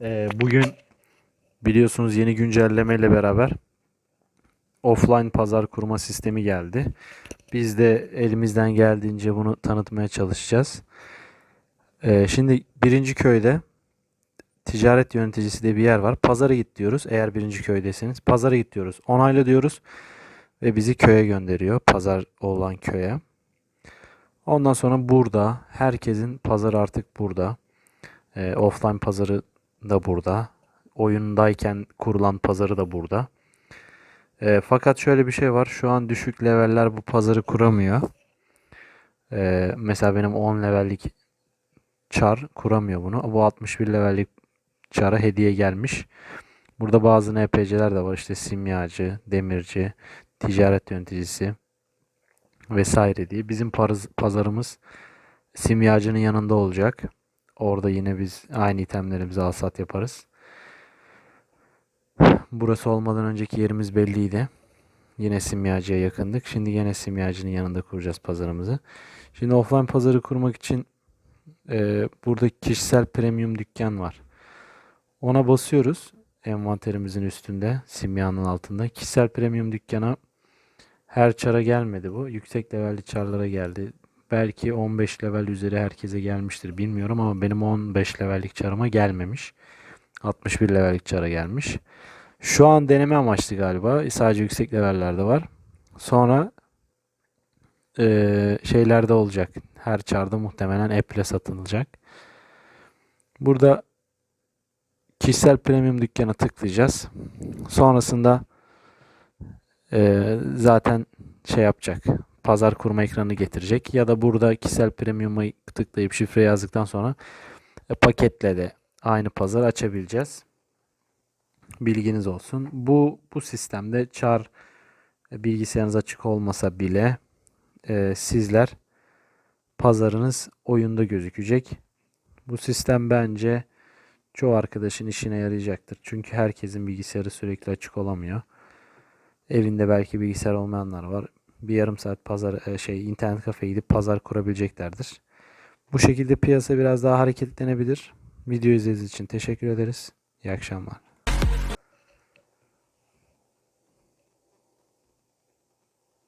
Ee, bugün biliyorsunuz yeni güncelleme ile beraber offline pazar kurma sistemi geldi. Biz de elimizden geldiğince bunu tanıtmaya çalışacağız. Ee, şimdi birinci köyde ticaret yöneticisi diye bir yer var. Pazara git diyoruz eğer birinci köydesiniz. Pazara git diyoruz. Onayla diyoruz ve bizi köye gönderiyor. Pazar olan köye. Ondan sonra burada herkesin pazarı artık burada. Ee, offline pazarı da burada. Oyundayken kurulan pazarı da burada. Ee, fakat şöyle bir şey var. Şu an düşük leveller bu pazarı kuramıyor. Ee, mesela benim 10 levellik çar kuramıyor bunu. Bu 61 levellik çara hediye gelmiş. Burada bazı NPC'ler de var. İşte simyacı, demirci, ticaret yöneticisi vesaire diye. Bizim pazarımız simyacının yanında olacak. Orada yine biz aynı itemlerimizi alsat yaparız. Burası olmadan önceki yerimiz belliydi. Yine simyacıya yakındık. Şimdi yine simyacının yanında kuracağız pazarımızı. Şimdi offline pazarı kurmak için e, burada kişisel premium dükkan var. Ona basıyoruz. Envanterimizin üstünde, simyanın altında. Kişisel premium dükkana her çara gelmedi bu. Yüksek levelli çarlara geldi. Belki 15 level üzeri herkese gelmiştir bilmiyorum ama benim 15 levellik çarıma gelmemiş. 61 levellik çara gelmiş. Şu an deneme amaçlı galiba. Sadece yüksek levellerde var. Sonra eee, şeylerde olacak. Her çarda muhtemelen Apple satılacak. Burada kişisel premium dükkana tıklayacağız. Sonrasında eee, zaten şey yapacak. Pazar kurma ekranı getirecek. Ya da burada kişisel premium'a tıklayıp şifre yazdıktan sonra e, paketle de aynı pazar açabileceğiz. Bilginiz olsun. Bu bu sistemde çar e, bilgisayarınız açık olmasa bile e, sizler pazarınız oyunda gözükecek. Bu sistem bence çoğu arkadaşın işine yarayacaktır. Çünkü herkesin bilgisayarı sürekli açık olamıyor. Evinde belki bilgisayar olmayanlar var. Bir yarım saat pazar e, şey internet kafeye gidip pazar kurabileceklerdir. Bu şekilde piyasa biraz daha hareketlenebilir. Video izlediğiniz için teşekkür ederiz. İyi akşamlar.